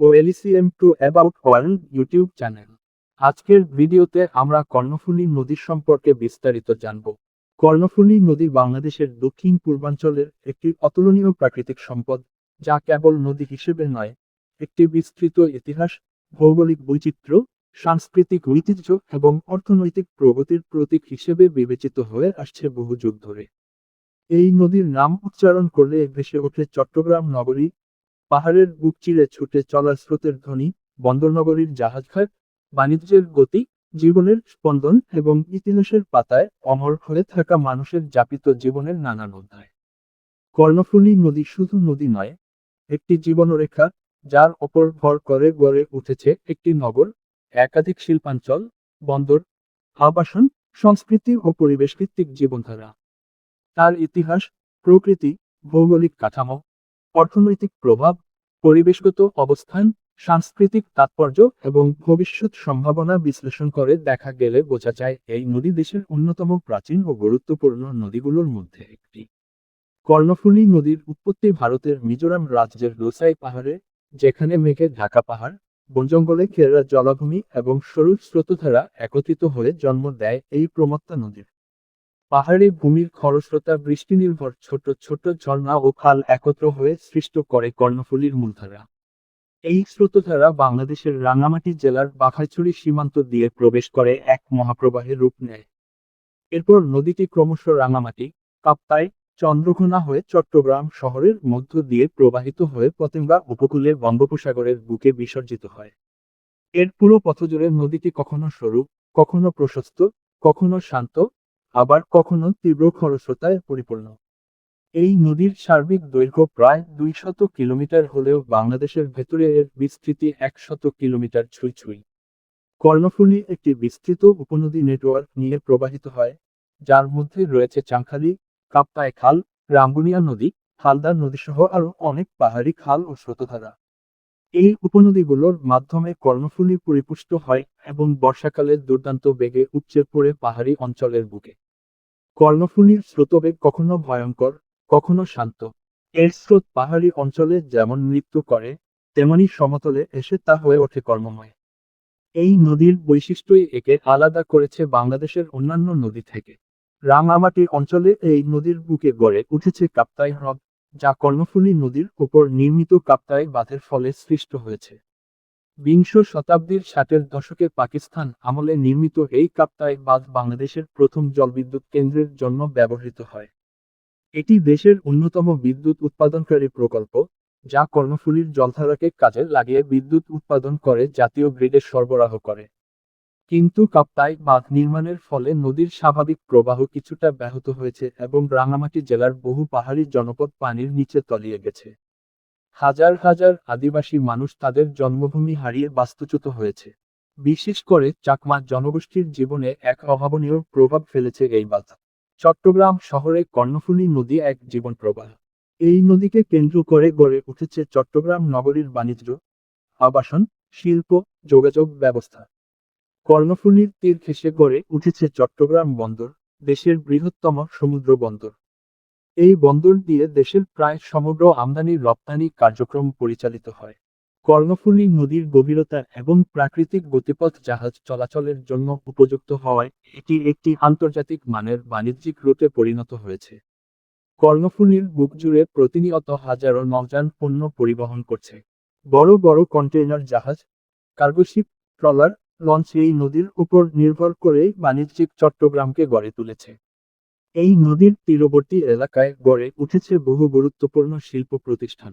O এলিসিএম to about world YouTube channel আজকের ভিডিওতে আমরা কর্ণফুলী নদীর সম্পর্কে বিস্তারিত জানব। কর্ণফুলী নদী বাংলাদেশের দক্ষিণ পূর্বাঞ্চলের একটি অতুলনীয় প্রাকৃতিক সম্পদ, যা কেবল নদী হিসেবে নয়, একটি বিস্তৃত ইতিহাস, ভৌগোলিক বৈচিত্র্য, সাংস্কৃতিক ঐতিহ্য এবং অর্থনৈতিক প্রগতির প্রতীক হিসেবে বিবেচিত হয়ে আসছে বহু যুগ ধরে। এই নদীর নাম উচ্চারণ করলে ভেসে ওঠে চট্টগ্রাম নগরী পাহাড়ের বুক চিরে ছুটে চলার স্রোতের ধ্বনি, বন্দরনগরীর জাহাজঘাট বাণিজ্যের গতি, জীবনের স্পন্দন এবং ইতিহাসের পাতায় অমর হয়ে থাকা মানুষের যাপিত জীবনের নানান অধ্যায়। কর্ণফুলী নদী শুধু নদী নয়, একটি জীবনরেখা যার ওপর ভর করে গড়ে উঠেছে একটি নগর, একাধিক শিল্পাঞ্চল, বন্দর, আবাসন, সংস্কৃতি ও পরিবেশ ভিত্তিক জীবনধারা। তার ইতিহাস, প্রকৃতি, ভৌগোলিক কাঠামো অর্থনৈতিক প্রভাব, পরিবেশগত অবস্থান, সাংস্কৃতিক তাৎপর্য এবং ভবিষ্যৎ সম্ভাবনা বিশ্লেষণ করে দেখা গেলে বোঝা যায় এই নদী দেশের অন্যতম প্রাচীন ও গুরুত্বপূর্ণ নদীগুলোর মধ্যে একটি। কর্ণফুলী নদীর উৎপত্তি ভারতের মিজোরাম রাজ্যের লোসাই পাহাড়ে, যেখানে মেঘে ঢাকা পাহাড় বনজঙ্গলে ঘেরা জলাভূমি এবং সরু স্রোতধারা একত্রিত হয়ে জন্ম দেয় এই প্রমত্তা নদীর। পাহাড়ি ভূমির খরস্রোতা বৃষ্টি নির্ভর ছোট ছোট ঝর্ণা ও খাল একত্র হয়ে সৃষ্ট করে কর্ণফুলীর মূলধারা। এই স্রোতধারা বাংলাদেশের রাঙামাটি জেলার বাঘাইছড়ি সীমান্ত দিয়ে প্রবেশ করে এক মহাপ্রবাহের রূপ নেয়। এরপর নদীটি ক্রমশ রাঙামাটি কাপ্তাই, চন্দ্রঘোনা হয়ে চট্টগ্রাম শহরের মধ্য দিয়ে প্রবাহিত হয়ে পতেঙ্গা উপকূলে বঙ্গোপসাগরের বুকে বিসর্জিত হয়। এর পুরো পথজুড়ে নদীটি কখনো সরু, কখনো প্রশস্ত, কখনো শান্ত আবার কখনো তীব্র খরস্রোতায় পরিপূর্ণ। এই নদীর সার্বিক দৈর্ঘ্য প্রায় দুইশত কিলোমিটার হলেও বাংলাদেশের ভেতরে এর বিস্তৃতি একশত কিলোমিটার ছুঁই ছুঁই কর্ণফুলী একটি বিস্তৃত উপনদী নেটওয়ার্ক নিয়ে প্রবাহিত হয়, যার মধ্যে রয়েছে চাংখালি কাপ্তায় খাল, রামগুনিয়া নদী, হালদা নদীসহ আরও অনেক পাহাড়ি খাল ও স্রোতধারা। এই উপনদীগুলোর মাধ্যমে কর্ণফুলী পরিপুষ্ট হয় এবং বর্ষাকালে দুর্দান্ত বেগে উপচে পড়ে পাহাড়ি অঞ্চলের বুকে। কর্ণফুলীর স্রোতবেগ কখনো ভয়ঙ্কর, কখনো শান্ত। এর স্রোত পাহাড়ি অঞ্চলে যেমন নৃত্য করে, তেমনি সমতলে এসে তা হয়ে ওঠে কর্মময়। এই নদীর বৈশিষ্ট্যই একে আলাদা করেছে বাংলাদেশের অন্যান্য নদী থেকে। রাঙামাটি অঞ্চলে এই নদীর বুকে গড়ে উঠেছে কাপ্তাই হ্রদ যা কর্ণফুলী নদীর উপর নির্মিত কাপ্তাই বাঁধের ফলে সৃষ্ট হয়েছে। বিংশ শতাব্দীর ষাটের দশকে পাকিস্তান আমলে নির্মিত এই কাপ্তাই বাঁধ বাংলাদেশের প্রথম জলবিদ্যুৎ কেন্দ্রের জন্য ব্যবহৃত হয়। এটি দেশের অন্যতম বিদ্যুৎ উৎপাদনকারী প্রকল্প, যা কর্ণফুলীর জলধারাকে কাজে লাগিয়ে বিদ্যুৎ উৎপাদন করে জাতীয় গ্রিডে সরবরাহ করে। কিন্তু কাপ্তাই বাঁধ নির্মাণের ফলে নদীর স্বাভাবিক প্রবাহ কিছুটা ব্যাহত হয়েছে এবং রাঙামাটি জেলার বহু পাহাড়ি জনপদ পানির নিচে তলিয়ে গেছে। হাজার হাজার আদিবাসী মানুষ তাদের জন্মভূমি হারিয়ে বাস্তুচ্যুত হয়েছে। বিশেষ করে চাকমা জনগোষ্ঠীর জীবনে এক অভাবনীয় প্রভাব ফেলেছে এই বাধা। চট্টগ্রাম শহরে কর্ণফুলী নদী এক জীবন প্রবাহ। এই নদীকে কেন্দ্র করে গড়ে উঠেছে চট্টগ্রাম নগরীর বাণিজ্য, আবাসন, শিল্প, যোগাযোগ ব্যবস্থা। কর্ণফুলীর তীর ঘেঁষে গড়ে উঠেছে চট্টগ্রাম বন্দর, দেশের বৃহত্তম সমুদ্র বন্দর। এই বন্দর দিয়ে দেশের প্রায় সমগ্র আমদানি রপ্তানি কার্যক্রম পরিচালিত হয়। কর্ণফুলী নদীর গভীরতা এবং প্রাকৃতিক গতিপথ জাহাজ চলাচলের জন্য উপযুক্ত হওয়ায় এটি একটি আন্তর্জাতিক মানের বাণিজ্যিক রুটে পরিণত হয়েছে। কর্ণফুলীর বুক জুড়ে প্রতিনিয়ত হাজারো নৌযান পণ্য পরিবহন করছে। বড় বড় কন্টেইনার জাহাজ কার্গোশিপ ট্রলার লঞ্চ এই নদীর উপর নির্ভর করেই বাণিজ্যিক চট্টগ্রামকে গড়ে তুলেছে। এই নদীর তীরবর্তী এলাকায় গড়ে উঠেছে বহু গুরুত্বপূর্ণ শিল্প প্রতিষ্ঠান।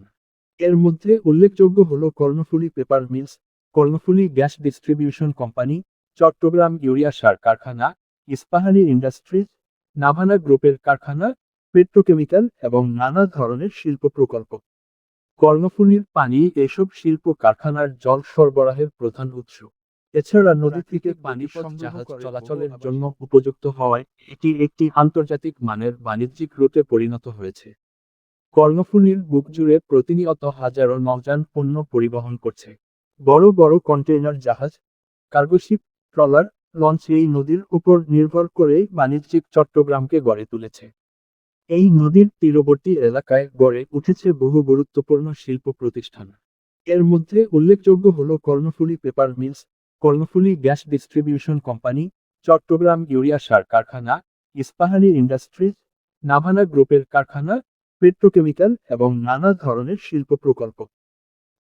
এর মধ্যে উল্লেখযোগ্য হল Karnaphuli paper mills, Karnaphuli gas distribution company, Chittagong urea সার কারখানা, ইস্পাহানি ইন্ডাস্ট্রিজ, নাভানা গ্রুপের কারখানা, পেট্রোকেমিক্যাল এবং নানা ধরনের শিল্প প্রকল্প। কর্ণফুলীর পানি এসব শিল্প কারখানার জল সরবরাহের প্রধান উৎস। এছাড়া নদী থেকে পানি জাহাজ চলাচলের জন্য উপযুক্ত হওয়ায় এটি একটি আন্তর্জাতিক মানের বাণিজ্যিক রুটে পরিণত হয়েছে। কর্ণফুলীর বুক জুড়ে প্রতিনিয়ত হাজারো নৌযান পণ্য পরিবহন করছে। বড় বড় কন্টেইনার জাহাজ কার্গোশিপ ট্রলার লঞ্চ এই নদীর উপর নির্ভর করেই বাণিজ্যিক চট্টগ্রামকে গড়ে তুলেছে। এই নদীর তীরবর্তী এলাকায় গড়ে উঠেছে বহু গুরুত্বপূর্ণ শিল্প প্রতিষ্ঠান। এর মধ্যে উল্লেখযোগ্য হল Karnaphuli paper mills Karnaphuli gas distribution company, Chittagong urea সার কারখানা, ইস্পাহানি ইন্ডাস্ট্রিজ, নাভানা গ্রুপের কারখানা, পেট্রোকেমিক্যাল এবং নানা ধরনের শিল্প প্রকল্প।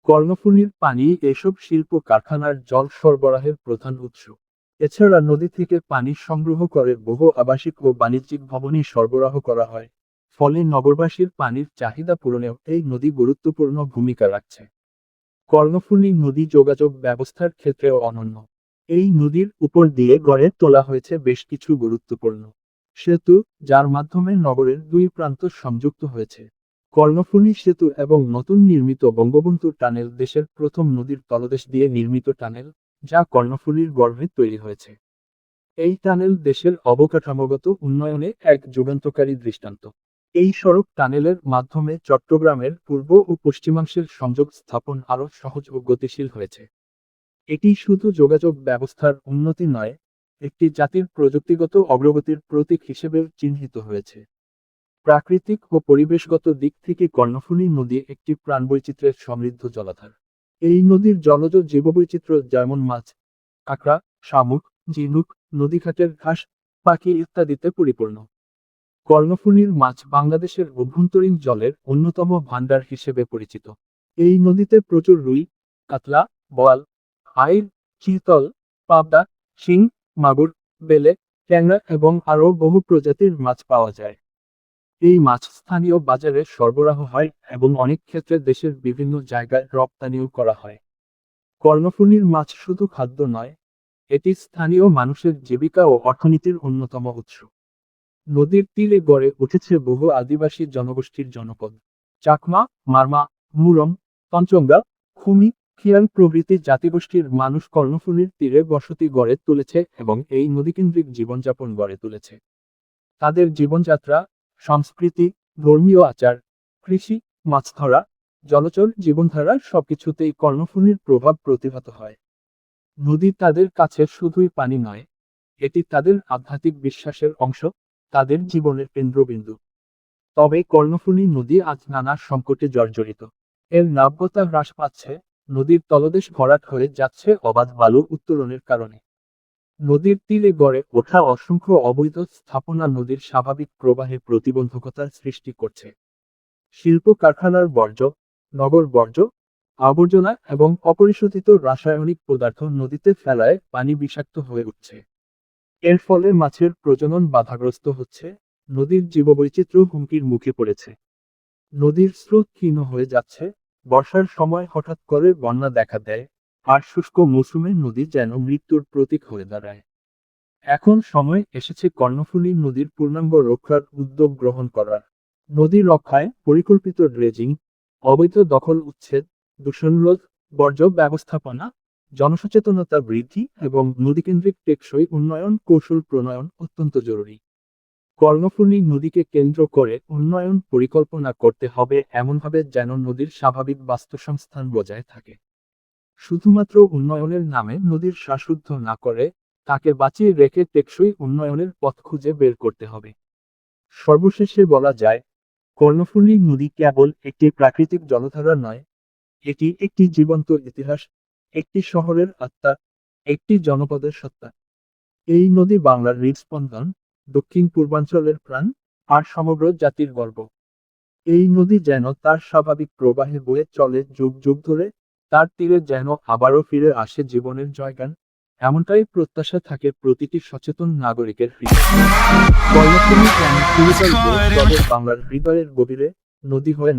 কর্ণফুলীর পানি এসব শিল্প কারখানার জল সরবরাহের প্রধান উৎস। এছাড়া নদী থেকে পানি সংগ্রহ করে বহু আবাসিক ও বাণিজ্যিক ভবনে সরবরাহ করা হয়। ফলে নগরবাসীর পানির চাহিদা পূরণেও এই নদী গুরুত্বপূর্ণ ভূমিকা রাখছে। কর্ণফুলী নদী যোগাযোগ ব্যবস্থার ক্ষেত্রেও অনন্য। এই নদীর উপর দিয়ে গড়ে তোলা হয়েছে বেশ কিছু গুরুত্বপূর্ণ সেতু, যার মাধ্যমে নগরের দুই প্রান্ত সংযুক্ত হয়েছে। কর্ণফুলী সেতু এবং নতুন নির্মিত বঙ্গবন্ধু টানেল দেশের প্রথম নদীর তলদেশ দিয়ে নির্মিত টানেল, যা কর্ণফুলীর গর্ভে তৈরি হয়েছে। এই টানেল দেশের অবকাঠামোগত উন্নয়নে এক যুগান্তকারী দৃষ্টান্ত। এই সড়ক টানেলের মাধ্যমে চট্টগ্রামের পূর্ব ও পশ্চিমাংশের সংযোগ স্থাপন আরও সহজ ও গতিশীল হয়েছে। এটি শুধু যোগাযোগ ব্যবস্থার উন্নতি নয়, একটি জাতির প্রযুক্তিগত অগ্রগতির প্রতীক হিসেবেও চিহ্নিত হয়েছে। প্রাকৃতিক ও পরিবেশগত দিক থেকে কর্ণফুলী নদী একটি প্রাণবৈচিত্র্যের সমৃদ্ধ জলাধার। এই নদীর জলজ জীববৈচিত্র্য যেমন মাছ, কাঁকড়া, শামুক, ঝিনুক, নদীঘাটের ঘাস, পাখি ইত্যাদিতে পরিপূর্ণ। কর্ণফুলীর মাছ বাংলাদেশের অভ্যন্তরীণ জলের অন্যতম ভাণ্ডার হিসেবে পরিচিত। এই নদীতে প্রচুর রুই, কাতলা, বোয়াল আইর চিতল, পাবদা, শিং, মাগুর, বেলে, ট্যাংরা এবং আরও বহু প্রজাতির মাছ পাওয়া যায়। এই মাছ স্থানীয় বাজারে সরবরাহ হয় এবং অনেক ক্ষেত্রে দেশের বিভিন্ন জায়গায় রপ্তানিও করা হয়। কর্ণফুলীর মাছ শুধু খাদ্য নয়, এটি স্থানীয় মানুষের জীবিকা ও অর্থনীতির অন্যতম উৎস। নদীর তীরে গড়ে উঠেছে বহু আদিবাসী জনগোষ্ঠীর জনপদ। চাকমা, মারমা, মুরম পঞ্চঙ্গা খুমি খিয়াং প্রভৃতি জাতিগোষ্ঠীর মানুষ কর্ণফুলীর তীরে বসতি গড়ে তুলেছে এবং এই নদীকেন্দ্রিক জীবনযাপন গড়ে তুলেছে। তাদের জীবনযাত্রা, সংস্কৃতি, ধর্মীয় আচার, কৃষি মাছ ধরা জলচর জীবনধারা সবকিছুতেই কর্ণফুলীর প্রভাব প্রতিভাত হয়। নদী তাদের কাছে শুধুই পানি নয়, এটি তাদের আধ্যাত্মিক বিশ্বাসের অংশ। তাদের জীবনের কেন্দ্রবিন্দু। তবে কর্ণফুলী নদী আজ নানা সংকটে জর্জরিত। এর নাব্যতা হ্রাস পাচ্ছে, নদীর তলদেশ ভরাট হয়ে যাচ্ছে অবাধ বালু উত্তোলনের কারণে। নদীর তীরে গড়ে ওঠা অসংখ্য অবৈধ স্থাপনা নদীর স্বাভাবিক প্রবাহে প্রতিবন্ধকতার সৃষ্টি করছে। শিল্প কারখানার বর্জ্য, নগর বর্জ্য, আবর্জনা এবং অপরিশোধিত রাসায়নিক পদার্থ নদীতে ফেলায় পানি বিষাক্ত হয়ে উঠছে। এর ফলে মাছের প্রজনন বাধাগ্রস্ত হচ্ছে, নদীর জীববৈচিত্র্য হুমকির মুখে পড়েছে। নদীর স্রোত ক্ষীণ হয়ে যাচ্ছে, বর্ষার সময় হঠাৎ করে বন্যা দেখা দেয়, আর শুষ্ক মৌসুমে নদী যেন মৃত্যুর প্রতীক হয়ে দাঁড়ায়। এখন সময় এসেছে কর্ণফুলী নদীর পূর্ণাঙ্গ রক্ষার উদ্যোগ গ্রহণ করার। নদী রক্ষায় পরিকল্পিত ড্রেজিং, অবৈধ দখল উচ্ছেদ, দূষণরোধ, বর্জ্য ব্যবস্থাপনা জনসচেতনতা বৃদ্ধি এবং নদীকেন্দ্রিক টেকসই উন্নয়ন, কৌশল প্রণয়ন অত্যন্ত জরুরি। কর্ণফুলী নদীকে কেন্দ্র করে উন্নয়ন পরিকল্পনা করতে হবে এমনভাবে যেন নদীর স্বাভাবিক বাস্তুসংস্থান বজায় থাকে। শুধুমাত্র উন্নয়নের নামে নদীর শ্বাসুদ্ধ না করে তাকে বাঁচিয়ে রেখে টেকসই উন্নয়নের পথ খুঁজে বের করতে হবে। সর্বশেষে বলা যায়, কর্ণফুলী নদী কেবল একটি প্রাকৃতিক জলধারা নয়, এটি একটি জীবন্ত ইতিহাস একটি শহরের আত্মা, একটি জনপদের সত্তা। এই নদী বাংলার হৃদস্পন্দন, দক্ষিণ পূর্বাঞ্চলের প্রাণ আর সমগ্র জাতির গর্ব। এই নদী যেন তার স্বাভাবিক প্রবাহে বয়ে চলে যুগ যুগ ধরে, তার তীরে যেন আবারও ফিরে আসে জীবনের জয়গান, এমনটাই প্রত্যাশা থাকে প্রতিটি সচেতন নাগরিকের হৃদয়। বাংলার হৃদয়ের গভীরে নদী হয়ে